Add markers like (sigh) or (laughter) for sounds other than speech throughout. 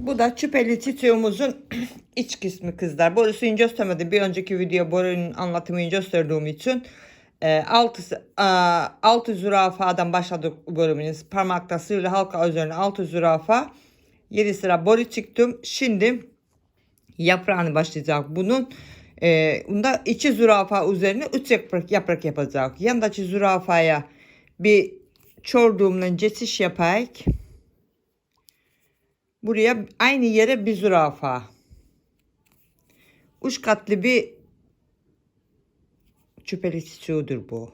Bu da çüpeli çiçeğimizin (clears throat) iç kısmı kızlar. Borusunu göstermedim. Bir önceki video borunun anlatımını gösterdiğim için. E, altı, e, altı zürafadan başladık bölümümüz. Parmakta sırlı halka üzerine altı zürafa. 7 sıra boru çıktım. Şimdi yaprağını başlayacak bunun. E, bunda içi zürafa üzerine üç yaprak, yaprak yapacak. Yandaki zürafaya bir çorduğumla geçiş yapayım. Buraya aynı yere bir zürafa. Üç katlı bir çüpeli çiçeğidir bu.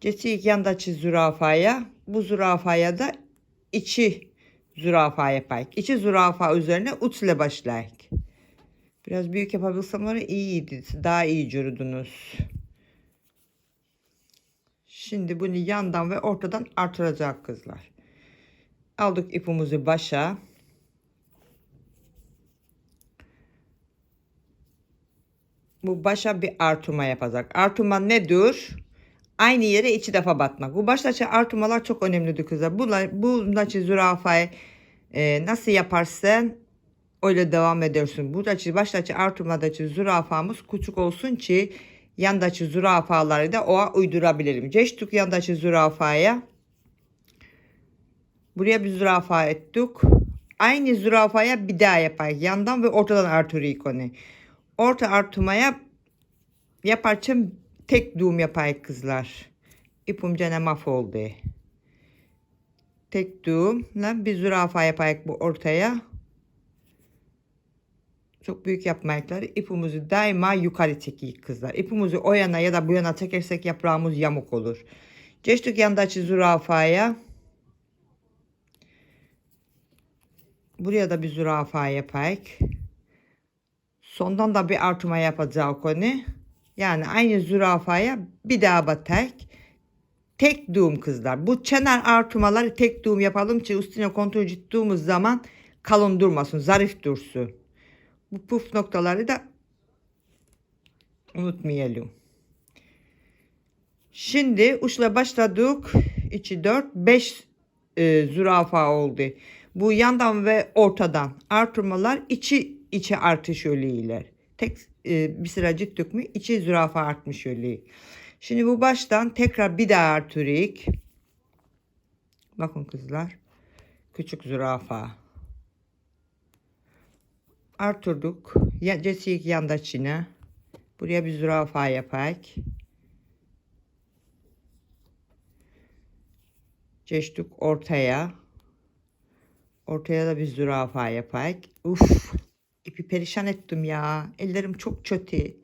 Geçik yandaki zürafaya. Bu zürafaya da içi zürafa yapayım. İçi zürafa üzerine üç ile başlayayım. Biraz büyük yapabilsem var iyiydi. Daha iyi cürüdünüz. Şimdi bunu yandan ve ortadan artıracak kızlar. Aldık ipimizi başa. Bu başa bir artırma yapacak. Artırma nedir? Aynı yere iki defa batmak. Bu baştaki artırmalar çok önemlidir kızlar. Bunlar, bundaki zürafayı e, nasıl yaparsan öyle devam edersin. Buradaki baştaki artırmadaki zürafamız küçük olsun ki yandaki zürafaları da oğa uydurabilirim. Geçtik yandaki zürafaya. Buraya bir zürafa ettik. Aynı zürafaya bir daha yapayım. Yandan ve ortadan artırıyık onu. Orta artırmaya yaparken tek düğüm yapayım kızlar. İpim gene mahvoldu. Tek düğümle bir zürafa yapayım bu ortaya. Çok büyük yapmayaklar. İpimizi daima yukarı çekeyik kızlar. İpimizi o yana ya da bu yana çekersek yaprağımız yamuk olur. Geçtik yandaki zürafaya. Buraya da bir zürafa yapayım. Sondan da bir artırma yapacağız onu. Yani aynı zürafaya bir daha batayım. Tek düğüm kızlar. Bu çener artırmaları tek düğüm yapalım ki üstüne kontrol ettiğimiz zaman kalın durmasın, zarif dursun. Bu puf noktaları da unutmayalım. Şimdi uçla başladık. 2, 4, 5 e, zürafa oldu. Bu yandan ve ortadan artırmalar içi içe artış yönüyle. Tek e, bir sıra gittik mi içi zürafa artmış yönü. Şimdi bu baştan tekrar bir daha artırık. Bakın kızlar. Küçük zürafa. Artırdık. Ya, cesik yandakine. Buraya bir zürafa yapak. Geçtik ortaya. Ortaya da bir zürafa yapak. Uf. ipi perişan ettim ya. Ellerim çok kötü.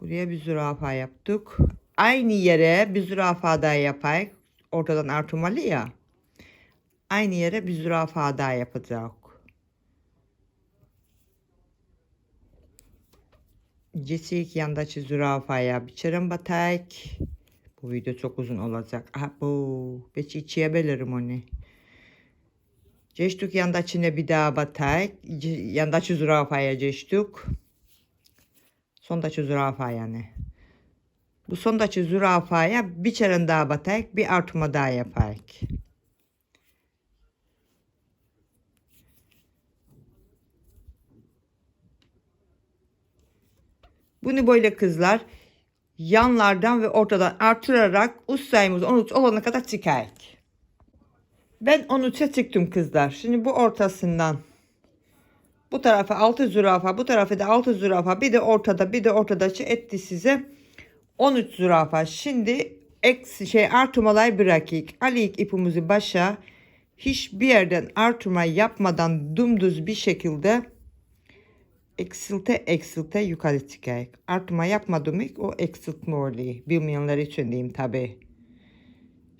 Buraya bir zürafa yaptık. Aynı yere bir zürafa daha yapak. Ortadan artırmalı ya. Aynı yere bir zürafa daha yapacak. Cesik yandaki zürafaya biçerim batak. Bu video çok uzun olacak. Aha bu. Beçi içebilirim onu. Geçtik yandakine bir daha batak. Yandaki zürafaya geçtik. Sondaki zürafa yani. Bu sondaki zürafaya bir çeren daha batak. Bir artırma daha yapak. Bunu böyle kızlar yanlardan ve ortadan artırarak üst sayımız 13 olana kadar çıkayık. Ben 13'e çıktım kızlar. Şimdi bu ortasından bu tarafa 6 zürafa, bu tarafa da 6 zürafa, bir de ortada, bir de ortada etti size 13 zürafa. Şimdi eksi şey artırmalar bırakık. Alayık ipimizi başa hiçbir yerden artırma yapmadan dümdüz bir şekilde eksilte eksilte yukarı çıkayım. Artma yapmadım o eksiltme oluyor. Bilmeyenler için diyeyim tabi.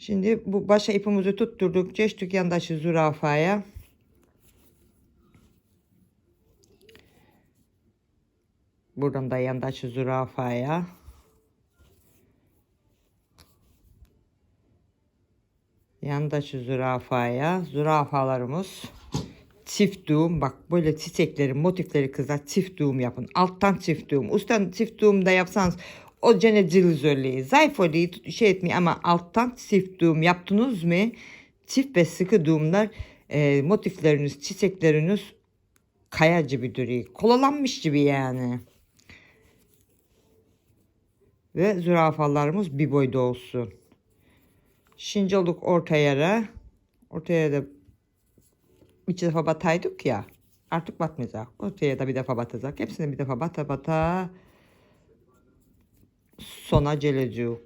Şimdi bu başa ipimizi tutturduk. Geçtik yandaki zürafaya. Buradan da yandaki zürafaya. Yandaki zürafaya. Zürafalarımız çift düğüm bak böyle çiçekleri motifleri kızlar çift düğüm yapın alttan çift düğüm üstten çift düğüm de yapsanız o gene zayıf öyle şey etmiyor ama alttan çift düğüm yaptınız mı çift ve sıkı düğümler e, motifleriniz, çiçekleriniz kaya gibi duruyor. Kolalanmış gibi yani. Ve zürafalarımız bir boyda olsun. Şimdi olduk orta yere. Ortaya da bir defa bataydık ya. Artık batmayacak. Ortaya da bir defa batacak. Hepsini bir defa bata bata sona gelecek.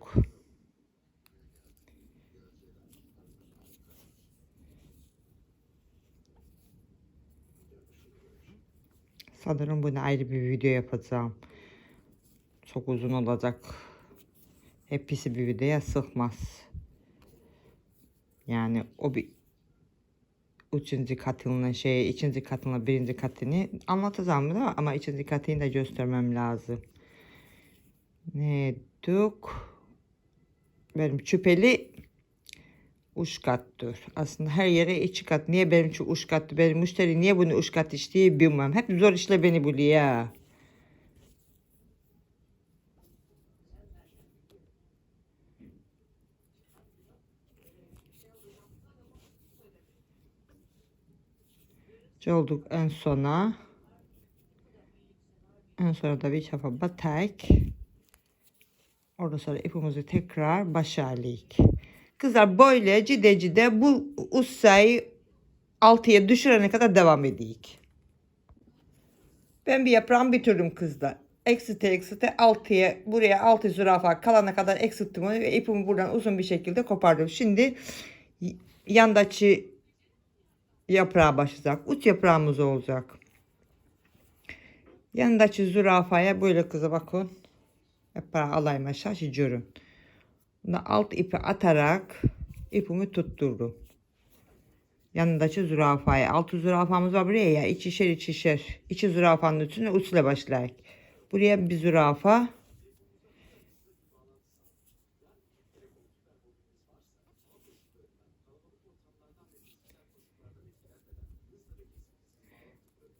Sanırım bunu ayrı bir video yapacağım. Çok uzun olacak. Hepsi bir videoya sığmaz. Yani o bir üçüncü katının şey, ikinci katının birinci katını anlatacağım da ama ikinci katını da göstermem lazım. Ne dük? Benim şüpheli üç kattır. Aslında her yere iki kat. Niye benim şu üç kattı? Benim müşteri niye bunu üç kat istiyor bilmem. Hep zor işle beni buluyor ya. olduk en sona. En sona da bir çafa batak. Orada sonra ipimizi tekrar başa alayık. Kızlar böyle cide cide bu ussayı altıya düşürene kadar devam edeyik. Ben bir yaprağımı bitirdim kızlar. Eksite eksite altıya buraya altı zürafa kalana kadar eksilttim onu ve ipimi buradan uzun bir şekilde kopardım. Şimdi yandaki yaprağa başlayacak. Uç yaprağımız olacak. Yanındaki zürafaya böyle kızı bakın. Yaprağı alayım aşağı şişiyorum. Bunu alt ipi atarak ipimi tutturdum. Yanındaki zürafaya. Altı zürafamız var buraya ya. İçişer içişer. İçi zürafanın üstüne uçla başlayık. Buraya bir zürafa.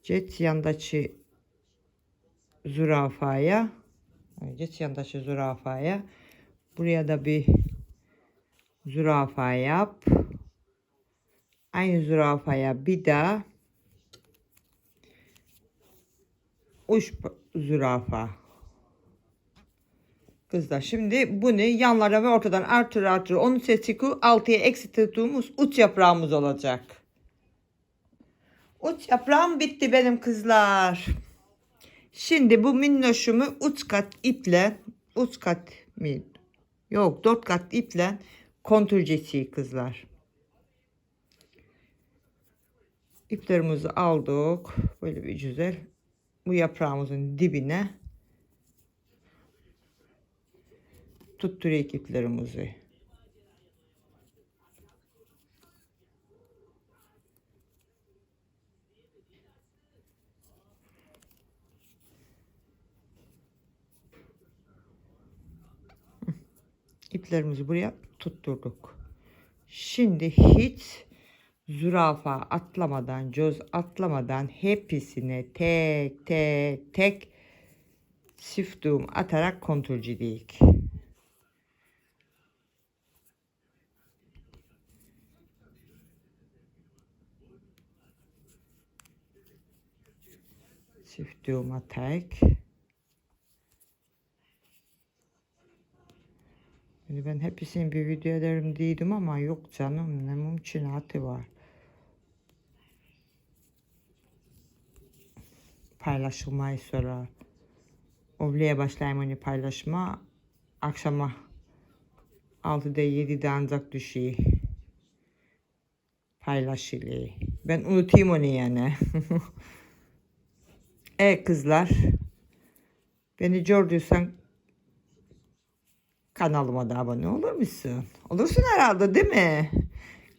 Geç yandaki zürafaya. Geç yandaki zürafaya. Buraya da bir zürafa yap. Aynı zürafaya bir daha uç zürafa. Kızlar şimdi bunu yanlara ve ortadan artır artır onu sesiku altıya eksilttiğimiz uç yaprağımız olacak. Uç yaprağım bitti benim kızlar. Şimdi bu minnoşumu uç kat iple uç kat mı? Yok dört kat iple kontürcesi kızlar. İplerimizi aldık. Böyle bir güzel. Bu yaprağımızın dibine tutturuyor iplerimizi. İplerimizi buraya tutturduk. Şimdi hiç zürafa atlamadan, göz atlamadan hepsine tek tek tek çiftliğim atarak kontrolcüleyik. Çiftliğim atarak Şimdi ben hepsini bir video ederim dedim ama yok canım ne mümkünatı var. Paylaşılmayı sonra. Ovlaya başlayayım onu paylaşma. Akşama 6'da 7'de ancak düşüyor. Paylaşılıyor. Ben unutayım onu yani. (laughs) e kızlar. Beni gördüysen Kanalıma da abone olur musun? Olursun herhalde değil mi?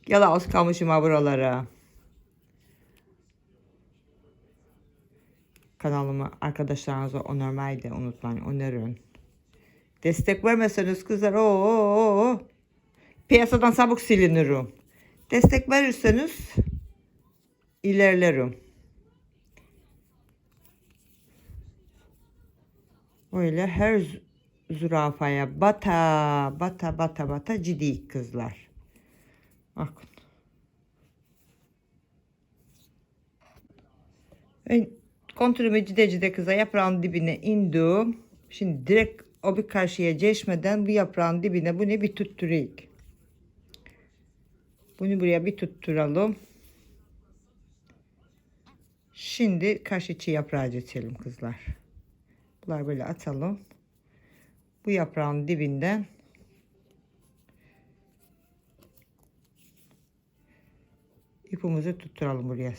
Yalavuz kalmışım ha buralara. Kanalımı arkadaşlarınıza önermeyi de unutmayın. Önerin. Destek vermeseniz kızlar o piyasadan sabuk silinirim. Destek verirseniz ilerlerim. Öyle her zürafaya bata bata bata bata ciddi kızlar. Bakın. Kontrolümü cide cide kıza yaprağın dibine indim. Şimdi direkt o bir karşıya geçmeden bu yaprağın dibine bunu bir tutturayım. Bunu buraya bir tutturalım. Şimdi karşı çiğ yaprağı geçelim kızlar. Bunlar böyle atalım. Bu yaprağın dibinden ipimizi tutturalım buraya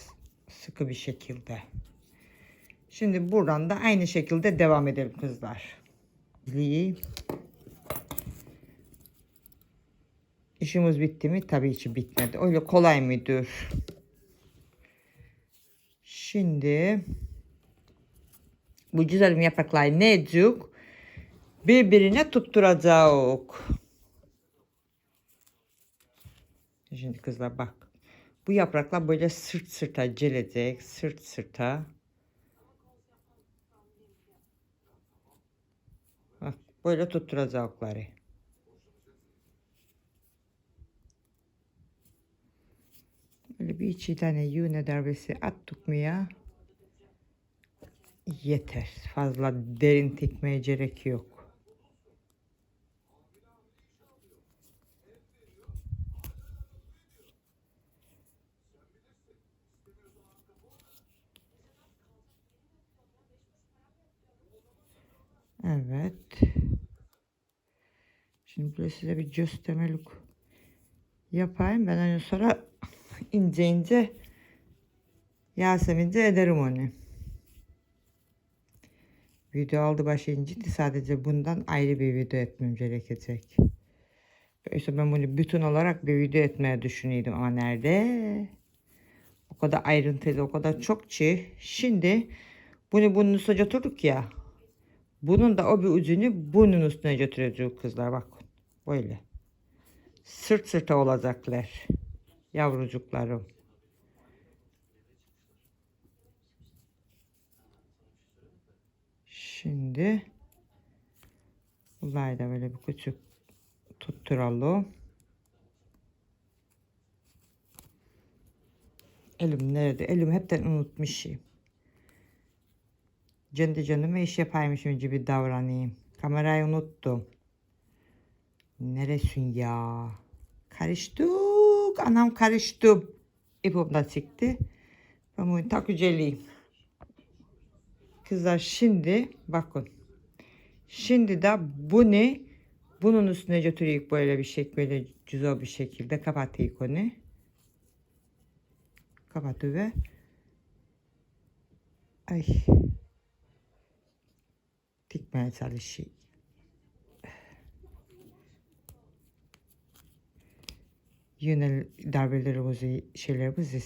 sıkı bir şekilde. Şimdi buradan da aynı şekilde devam edelim kızlar. İşimiz bitti mi? Tabii ki bitmedi. Öyle kolay mıdır? Şimdi bu güzelim yaprakları ne edecek? Birbirine tutturacağız. Şimdi kızlar bak. Bu yapraklar böyle sırt sırta gelecek. Sırt sırta. Bak böyle tutturacakları. Böyle bir iki tane yune darbesi attık mı ya? Yeter. Fazla derin dikmeye gerek yok. Evet. Şimdi böyle size bir göstermelik yapayım. Ben ondan sonra (laughs) ince ince Yasemince ederim onu. Video aldı başı inciti. Sadece bundan ayrı bir video etmem gerekecek. Oysa ben bunu bütün olarak bir video etmeye düşünüyordum ama nerede? O kadar ayrıntılı, o kadar çok ki. Şimdi bunu bunun üstüne götürdük ya. Bunun da o bir ucunu bunun üstüne götüreceğiz kızlar bakın. Böyle. Sırt sırta olacaklar. Yavrucuklarım. Şimdi bunları da böyle bir küçük tutturalım. Elim nerede? Elim hepten unutmuşum. Kendi canıma iş yapaymışım gibi davranayım. Kamerayı unuttum. Neresin ya? Karıştık. Anam karıştım. İpim da çıktı. Ben bunu takıcılıyım. Kızlar şimdi bakın. Şimdi de bunu bunun üstüne götürüyoruz böyle bir şekilde böyle güzel bir şekilde kapatıyoruz onu. Kapatıver. Ay. Dikmeye çalışıyor. Yine darbelerimizi şeylerimizi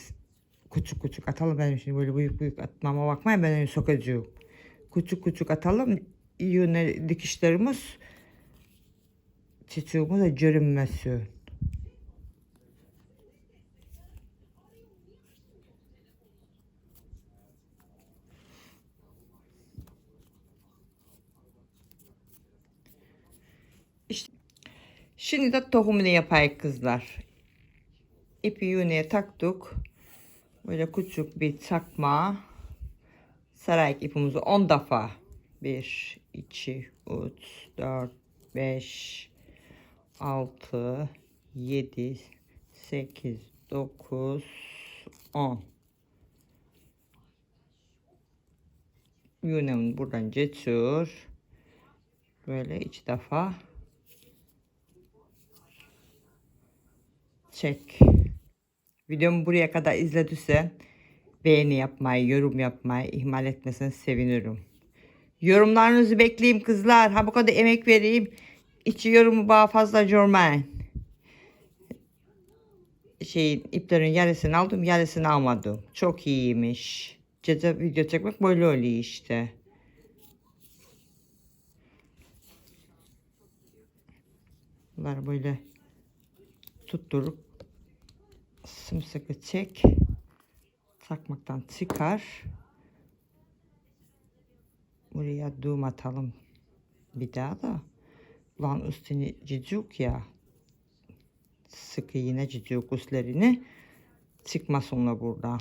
küçük küçük atalım benim şimdi böyle büyük büyük atmama bakmayın ben onu sokacağım. Küçük küçük atalım yine dikişlerimiz çiçeğimize görünmesin. İşte şimdi de tohumunu yapayım kızlar. İpi yüneye taktık. Böyle küçük bir çakma. Saray ipimizi 10 defa. 1, 2, 3, 4, 5, 6, 7, 8, 9, 10. Yünemi buradan geçiyor. Böyle iki defa çek. Videomu buraya kadar izlediysen beğeni yapmayı, yorum yapmayı ihmal etmesen sevinirim. Yorumlarınızı bekleyeyim kızlar. Ha bu kadar emek vereyim. İçi yorumu bana fazla yormayın. Şeyin iplerin yarısını aldım, yarısını almadım. Çok iyiymiş. Gece video çekmek böyle oluyor işte. Bunları böyle tutturup sımsıkı çek. Takmaktan çıkar. Buraya düğüm atalım. Bir daha da. Lan üstünü cicuk ya. Sıkı yine cicuk üstlerini. Çıkmasınla buradan.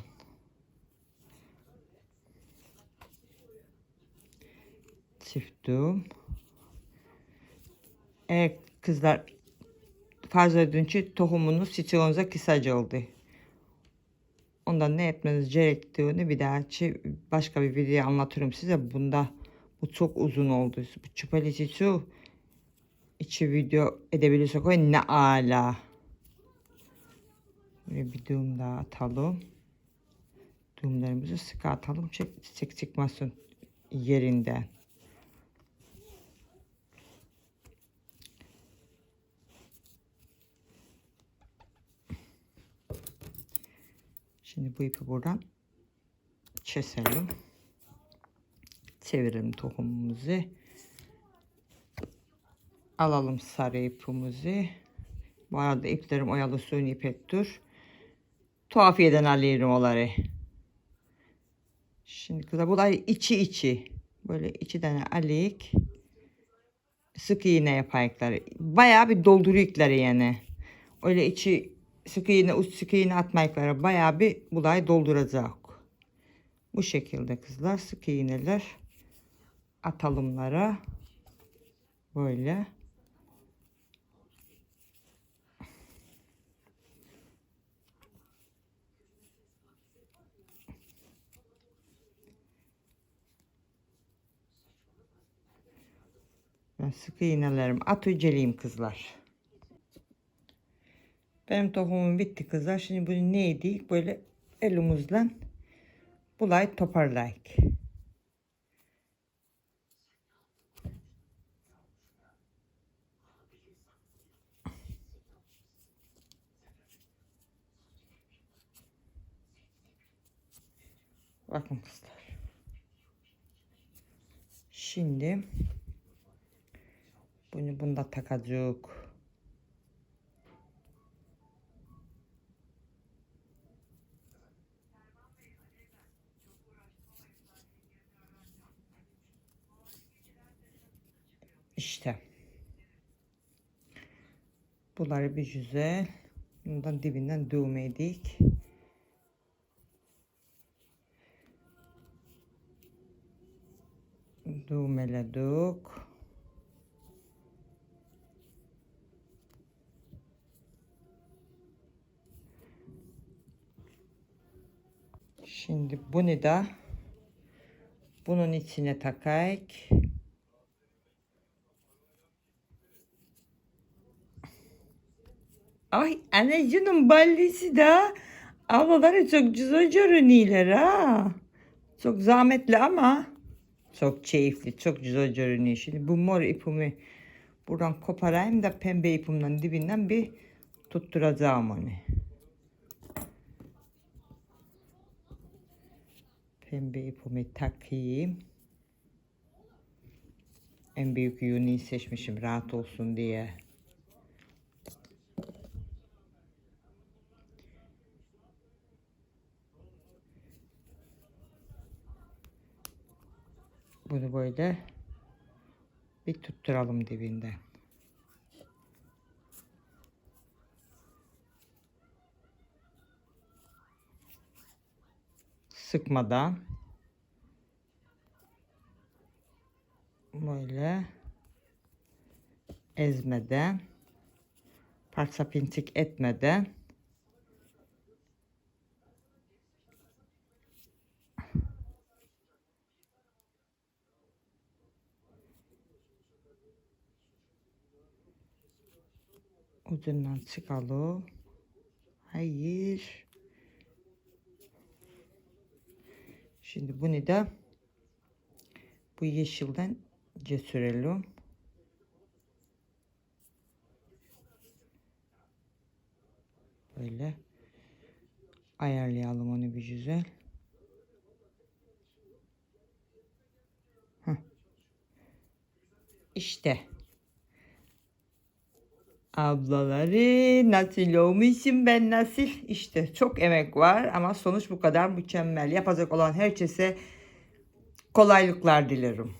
Çift düğüm. Evet kızlar farz edin ki tohumunuz siçiyonuza kısaca oldu. Ondan ne etmeniz gerektiğini bir dahaki başka bir videoya anlatırım size. Bunda bu çok uzun oldu. Bu çöpeli çiçeği içi video edebilirsek o ne ala. Böyle bir düğüm daha atalım. Düğümlerimizi sıkı atalım. Çek, çiçek çıkmasın yerinden. Şimdi bu ipi buradan keselim. Çevirelim tohumumuzu. Alalım sarı ipimizi. Bu arada iplerim oyalı suyun ipektir. Tuhafiyeden alıyorum onları. Şimdi kızlar bunlar içi içi. Böyle iki tane alik. Sık iğne yapayıkları. Bayağı bir dolduruyukları yani. Öyle içi sık iğne, uç sık iğne atmayıkları bayağı bir bulay dolduracak. Bu şekilde kızlar sık iğneler atalımlara böyle. Ben sık iğnelerimi atölceliyim kızlar. Benim tohumum bitti kızlar. Şimdi bunu neydi? Böyle elimizle bulay toparlayık. Bakın kızlar. Şimdi bunu bunda takacak. İşte. Bunları bir güzel bundan dibinden düğmeydik. Düğmeledik. Şimdi bunu da bunun içine takayım. Ay anneciğim ballisi da ablaları çok güzel görünüyorlar ha. Çok zahmetli ama çok keyifli, çok güzel görünüyor. Şimdi bu mor ipimi buradan koparayım da pembe ipimden dibinden bir tutturacağım onu. Pembe ipimi takayım. En büyük yuni seçmişim rahat olsun diye. Bunu böyle bir tutturalım dibinden. Sıkmadan böyle ezmeden parça pinçik etmeden ucundan çıkalım. Hayır. Şimdi bunu da bu yeşilden geçirelim. Böyle ayarlayalım onu bir güzel. Heh. İşte. Ablaları nasıl olmuşum ben nasıl? İşte çok emek var ama sonuç bu kadar mükemmel. Yapacak olan herkese kolaylıklar dilerim.